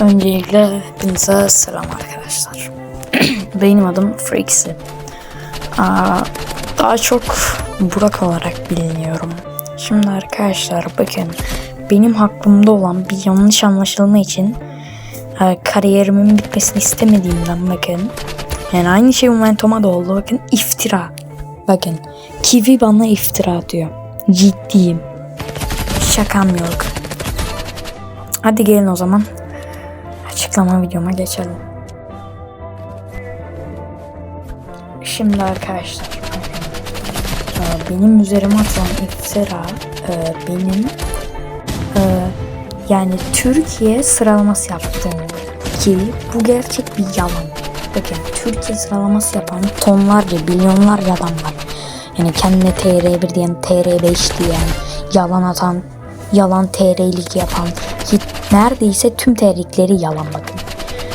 Öncelikle hepinize selam arkadaşlar. Benim adım. Aa, Daha çok Burak olarak biliniyorum. Şimdi arkadaşlar bakın benim hakkımda olan bir yanlış anlaşılma için e, kariyerimin bitmesini istemediğimden bakın. Yani aynı şey Momentum'a da oldu bakın iftira. Bakın Kiwi bana iftira atıyor. Ciddiyim. Şakam yok. Hadi gelin o zaman açıklama videoma geçelim. Şimdi arkadaşlar e, benim üzerime atılan iftira e, benim e, yani Türkiye sıralaması yaptığım ki bu gerçek bir yalan. Bakın Türkiye sıralaması yapan tonlarca, milyonlarca adam var. Yani kendine TR1 diyen, TR5 diyen, yalan atan, yalan TR'lik yapan neredeyse tüm TR'likleri yalan bakın.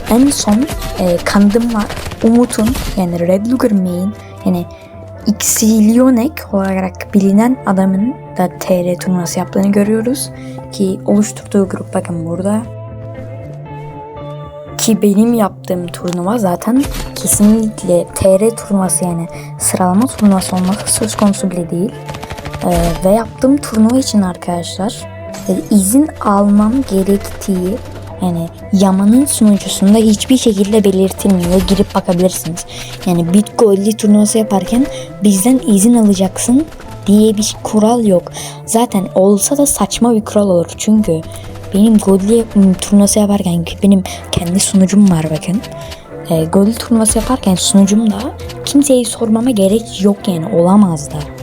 En son e, kandım var. Umut'un yani Red Luger Main yani Xilionek olarak bilinen adamın da TR turnuvası yaptığını görüyoruz. Ki oluşturduğu grup bakın burada. Ki benim yaptığım turnuva zaten kesinlikle TR turnuvası yani sıralama turnuvası olması söz konusu bile değil. Ee, ve yaptığım turnuva için arkadaşlar e, izin almam gerektiği yani Yaman'ın sunucusunda hiçbir şekilde belirtilmiyor. Girip bakabilirsiniz. Yani Bitcoin'li turnuvası yaparken bizden izin alacaksın diye bir kural yok. Zaten olsa da saçma bir kural olur. Çünkü benim Godly turnuvası yaparken ki benim kendi sunucum var bakın. E, Godly turnuvası yaparken sunucumda kimseyi sormama gerek yok yani olamaz da.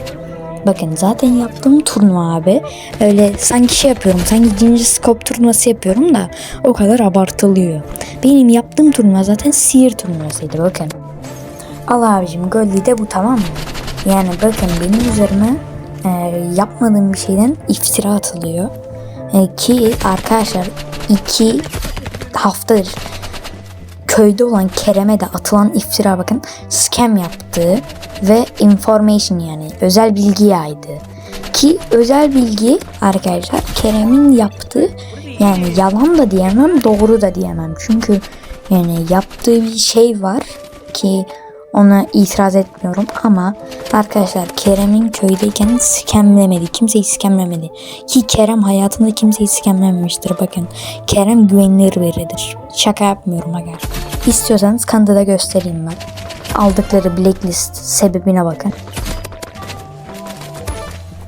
Bakın zaten yaptığım turnuva abi öyle sanki şey yapıyorum sanki ikinci scope turnuvası yapıyorum da o kadar abartılıyor. Benim yaptığım turnuva zaten Seer turnuvasıydı bakın. Al abicim Golli de bu tamam mı? Yani bakın benim üzerime e, yapmadığım bir şeyden iftira atılıyor. E, ki arkadaşlar iki haftadır köyde olan Kerem'e de atılan iftira bakın scam yaptığı ve information yani özel bilgi yaydı. Ki özel bilgi arkadaşlar Kerem'in yaptığı yani yalan da diyemem doğru da diyemem. Çünkü yani yaptığı bir şey var ki ona itiraz etmiyorum ama arkadaşlar Kerem'in köydeyken skemlemedi. Kimseyi skemlemedi. Ki Kerem hayatında kimseyi skemlememiştir bakın. Kerem güvenilir biridir. Şaka yapmıyorum aga. İstiyorsanız kanıda göstereyim ben. Aldıkları blacklist sebebine bakın.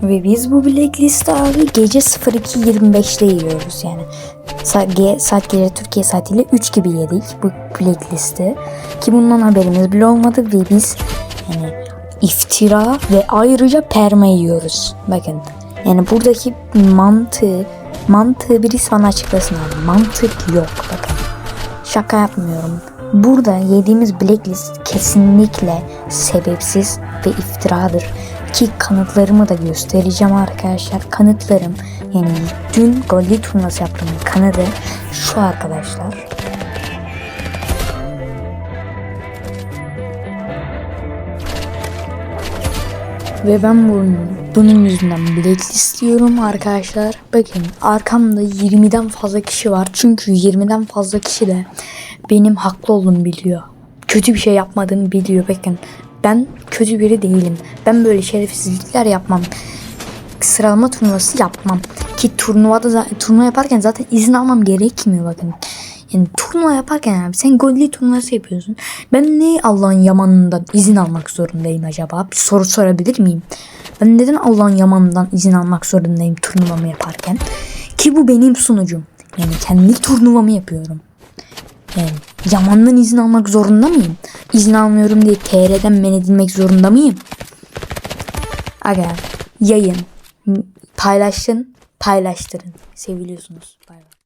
Ve biz bu blacklist'i abi gece 02.25'te yiyoruz yani. Saat, ge- saat gece Türkiye saatiyle 3 gibi yedik bu blacklist'i. Ki bundan haberimiz bile olmadı ve biz yani iftira ve ayrıca perma yiyoruz. Bakın yani buradaki mantığı mantığı birisi bana açıklasın abi. Mantık yok bakın. Şaka yapmıyorum. Burada yediğimiz blacklist kesinlikle sebepsiz ve iftiradır. Ki kanıtlarımı da göstereceğim arkadaşlar. Kanıtlarım yani dün golli turnuvası yaptığım kanadı şu arkadaşlar. Ve ben bunun, bunun yüzünden blacklist diyorum arkadaşlar. Bakın arkamda 20'den fazla kişi var. Çünkü 20'den fazla kişi de benim haklı olduğumu biliyor. Kötü bir şey yapmadığımı biliyor. Bakın ben kötü biri değilim. Ben böyle şerefsizlikler yapmam. Sıralama turnuvası yapmam. Ki turnuvada turnuva yaparken zaten izin almam gerekmiyor bakın. Yani turnuva yaparken abi sen golli turnuvası yapıyorsun. Ben ne Allah'ın yamanından izin almak zorundayım acaba? Bir soru sorabilir miyim? Ben neden Allah'ın yamanından izin almak zorundayım turnuvamı yaparken? Ki bu benim sunucum. Yani kendi turnuvamı yapıyorum. Yani yamandan izin almak zorunda mıyım? İzin almıyorum diye TR'den men edilmek zorunda mıyım? Aga yayın paylaşın paylaştırın. Seviliyorsunuz. Bay bay.